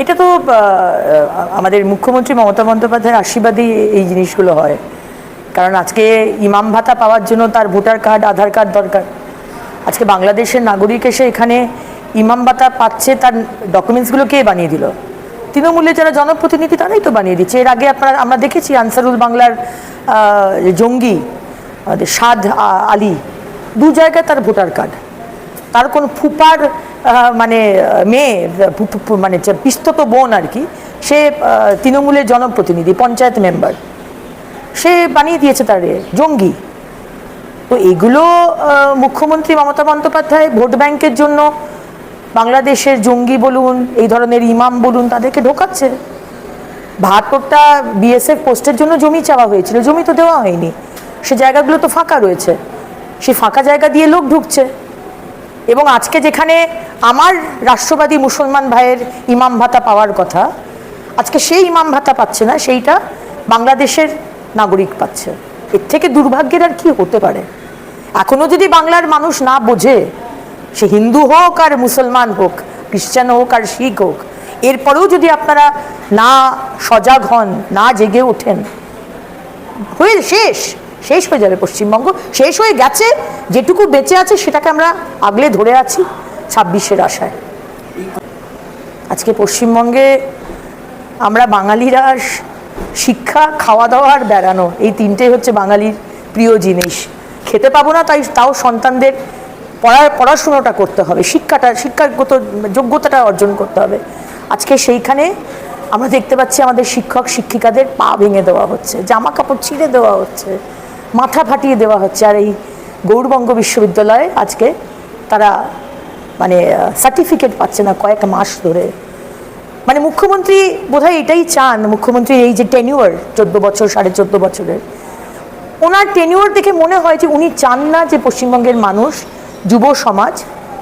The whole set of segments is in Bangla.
এটা তো আমাদের মুখ্যমন্ত্রী মমতা বন্দ্যোপাধ্যায়ের আশীর্বাদেই এই জিনিসগুলো হয়। কারণ আজকে ইমাম ভাতা পাওয়ার জন্য তার ভোটার কার্ড, আধার কার্ড দরকার। আজকে বাংলাদেশের নাগরিক এসে এখানে ইমাম ভাতা পাচ্ছে, তার ডকুমেন্টসগুলো কে বানিয়ে দিল? তৃণমূলের যারা জনপ্রতিনিধি তারাই তো বানিয়ে দিচ্ছে। এর আগে আপনারা, আমরা দেখেছি আনসারুল বাংলার জঙ্গি সাদ আলী, দু জায়গায় তার ভোটার কার্ড। তার কোন ফুপার মানে মেয়ে মানে পিস্তত বোন আর কি, সে তৃণমূলের জনপ্রতিনিধি, পঞ্চায়েত মেম্বার। সে বানিয়ে দিয়েছে তার জঙ্গি। তো এগুলো মুখ্যমন্ত্রী মমতা বন্দ্যোপাধ্যায় ভোট ব্যাংকের জন্য, বাংলাদেশের জঙ্গি বলুন, এই ধরনের ইমাম বলুন, তাদেরকে ঢোকাচ্ছে। বাহাত্তরটা বিএসএফ পোস্টের জন্য জমি চাওয়া হয়েছিল, জমি তো দেওয়া হয়নি। সে জায়গাগুলো তো ফাঁকা রয়েছে। সেই ফাঁকা জায়গা দিয়ে লোক ঢুকছে। এবং আজকে যেখানে আমার রাষ্ট্রবাদী মুসলমান ভাইয়ের ইমাম ভাতা পাওয়ার কথা, আজকে সেই ইমাম ভাতা পাচ্ছে না, সেইটা বাংলাদেশের নাগরিক পাচ্ছে। এর থেকে দুর্ভাগ্যের আর কি হতে পারে? এখনও যদি বাংলার মানুষ না বোঝে, সে হিন্দু হোক আর মুসলমান হোক, খ্রিস্টান হোক আর শিখ হোক, এরপরেও যদি আপনারা না সজাগ হন, না জেগে ওঠেন, হয়ে শেষ। শেষ হয়ে যাবে পশ্চিমবঙ্গ, শেষ হয়ে গেছে, যেটুকু বেঁচে আছে সেটাকে আমরা আগলে ধরে আছি ছাব্বিশের আশায়। আজকে পশ্চিমবঙ্গে আমরা বাঙালিরা শিক্ষা খাওয়া দাওয়া আর বেড়ানো, এই তিনটেই হচ্ছে বাঙালির প্রিয় জিনিস। খেতে পাবো না, তাই তাও সন্তানদের পড়ার পড়াশুনোটা করতে হবে, শিক্ষাটা, শিক্ষাগত যোগ্যতাটা অর্জন করতে হবে। আজকে সেইখানে আমরা দেখতে পাচ্ছি আমাদের শিক্ষক, শিক্ষিকাদের পা ভেঙে দেওয়া হচ্ছে, জামা কাপড় ছিঁড়ে দেওয়া হচ্ছে। মাথা ফাটিয়ে দেওয়া হচ্ছে। আর এই গৌরবঙ্গ বিশ্ববিদ্যালয়ে আজকে তারা মানে সার্টিফিকেট পাচ্ছে না কয়েক মাস ধরে। মানে মুখ্যমন্ত্রী বোধহয় এটাই চান, মুখ্যমন্ত্রীর এই যে টেনিওর চোদ্দ বছর, সাড়ে চোদ্দ বছরের। ওনার টেনিওর দেখে মনে হয় যে উনি চান না যে পশ্চিমবঙ্গের মানুষ, যুব সমাজ,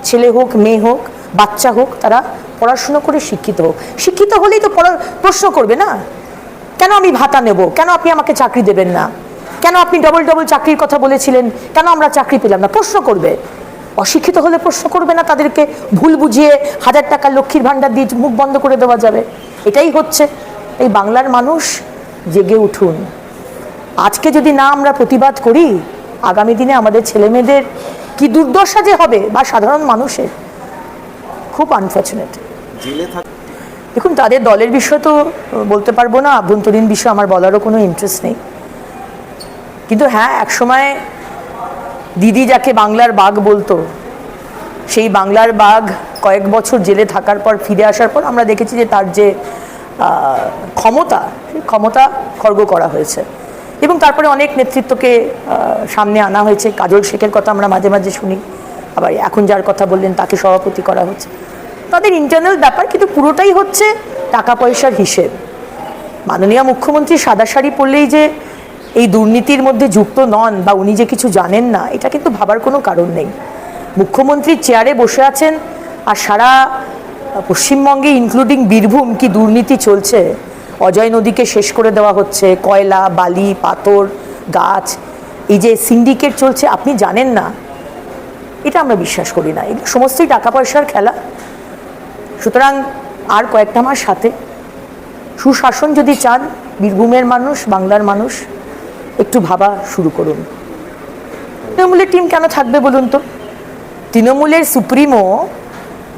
ছেলে হোক, মেয়ে হোক, বাচ্চা হোক, তারা পড়াশুনো করে শিক্ষিত হোক। শিক্ষিত হলেই তো পড়া প্রশ্ন করবে না, কেন আমি ভাতা নেব? কেন আপনি আমাকে চাকরি দেবেন না? কেন আপনি ডবল ডবল চাকরির কথা বলেছিলেন? কেন আমরা চাকরি পেলাম না? প্রশ্ন করবে। অশিক্ষিত হলে প্রশ্ন করবে না তাদেরকে। ভুল বুঝিয়ে হাজার টাকা লক্ষ্মীর ভাণ্ডার দিয়ে মুখ বন্ধ করে দেওয়া যাবে। এটাই হচ্ছে। এই বাংলার মানুষ জেগে উঠুন। আজকে যদি না আমরা প্রতিবাদ করি আগামী দিনে আমাদের ছেলেমেয়েদের কি দুর্দশা যে হবে বা সাধারণ মানুষের? খুব আনফর্চুনেট দেখুন তাদের দলের বিষয় তো বলতে পারব না। আভ্যন্তরীণ বিষয় আমার বলারও কোনো ইন্টারেস্ট নেই। কিন্তু হ্যাঁ একসময় দিদি যাকে বাংলার বাঘ বলতো, সেই বাংলার বাঘ কয়েক বছর জেলে থাকার পর ফিরে আসার পর আমরা দেখেছি যে তার যে ক্ষমতা, সেই ক্ষমতা খর্গ করা হয়েছে। এবং তারপরে অনেক নেতৃত্বকে সামনে আনা হয়েছে। কাজল শেখের কথা আমরা মাঝে মাঝে শুনি। আবার এখন যার কথা বললেন, তাকে সভাপতি করা হচ্ছে। তাদের ইন্টারনাল ব্যাপার কিন্তু পুরোটাই হচ্ছে টাকা পয়সার হিসেব। মাননীয় মুখ্যমন্ত্রী সাদা শাড়ি পরলেই যে এই দুর্নীতির মধ্যে যুক্ত নন বা উনি যে কিছু জানেন না, এটা কিন্তু ভাবার কোনো কারণ নেই। মুখ্যমন্ত্রী চেয়ারে বসে আছেন আর সারা পশ্চিমবঙ্গে ইনক্লুডিং বীরভূম কি দুর্নীতি চলছে? অজয় নদীকে শেষ করে দেওয়া হচ্ছে, কয়লা, বালি, পাথর, গাছ, এই যে সিন্ডিকেট চলছে, আপনি জানেন না। এটা আমরা বিশ্বাস করি না। এগুলো সমস্তই টাকা পয়সার খেলা। সুতরাং আর কয়েকটা মাস সাথে সুশাসন যদি চান, বীরভূমের মানুষ, বাংলার মানুষ একটু ভাবা শুরু করুন। তৃণমূলের টিম কেন থাকবে বলুন তো? তৃণমূলের সুপ্রিমো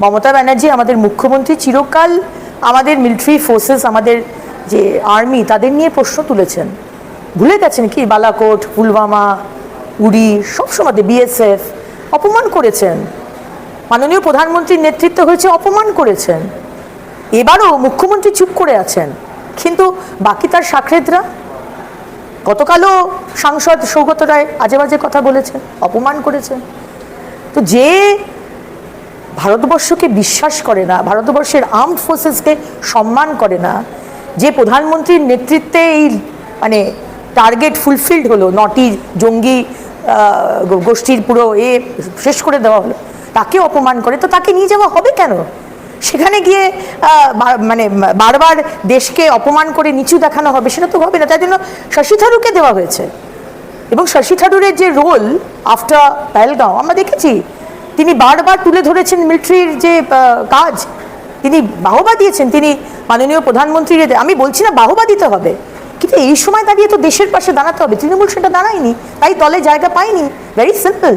মমতা ব্যানার্জি আমাদের মুখ্যমন্ত্রী চিরকাল আমাদের মিলিটারি ফোর্সেস আমাদের যে আর্মি তাদের নিয়ে প্রশ্ন তুলেছেন। ভুলে গেছেন কি? বালাকোট, পুলওয়ামা, উড়ি সব সবসময় বিএসএফ অপমান করেছেন। মাননীয় প্রধানমন্ত্রীর নেতৃত্ব হয়েছে অপমান করেছেন। এবারও মুখ্যমন্ত্রী চুপ করে আছেন। কিন্তু বাকি তার সাকরেদরা গতকালও সাংসদ সৌগত রায় আজে বাজে কথা বলেছেন, অপমান করেছেন। তো যে ভারতবর্ষকে বিশ্বাস করে না, ভারতবর্ষের আর্মড ফোর্সেসকে সম্মান করে না, যে প্রধানমন্ত্রীর নেতৃত্বে এই মানে টার্গেট ফুলফিলড হলো নটি জঙ্গি গোষ্ঠীর পুরো এ শেষ করে দেওয়া হলো, তাকে অপমান করে, তো তাকে নিয়ে যাওয়া হবে কেন? সেখানে গিয়ে মানে বারবার দেশকে অপমান করে নিচু দেখানো হবে, সেটা তো হবে না। তাই জন্য শশী থারুরকে দেওয়া হয়েছে। এবং শশী থারুরের যে রোল আফটার পেহেলগাঁও, আমরা দেখেছি, তিনি বারবার তুলে ধরেছেন মিলিটারির যে কাজ, তিনি বাহবা দিয়েছেন, তিনি মাননীয় প্রধানমন্ত্রীর আমি বলছি না বাহবা দিতে হবে, কিন্তু এই সময় দাঁড়িয়ে তো দেশের পাশে দাঁড়াতে হবে। তৃণমূল সেটা দাঁড়ায়নি, তাই দলে জায়গা পায়নি। Very simple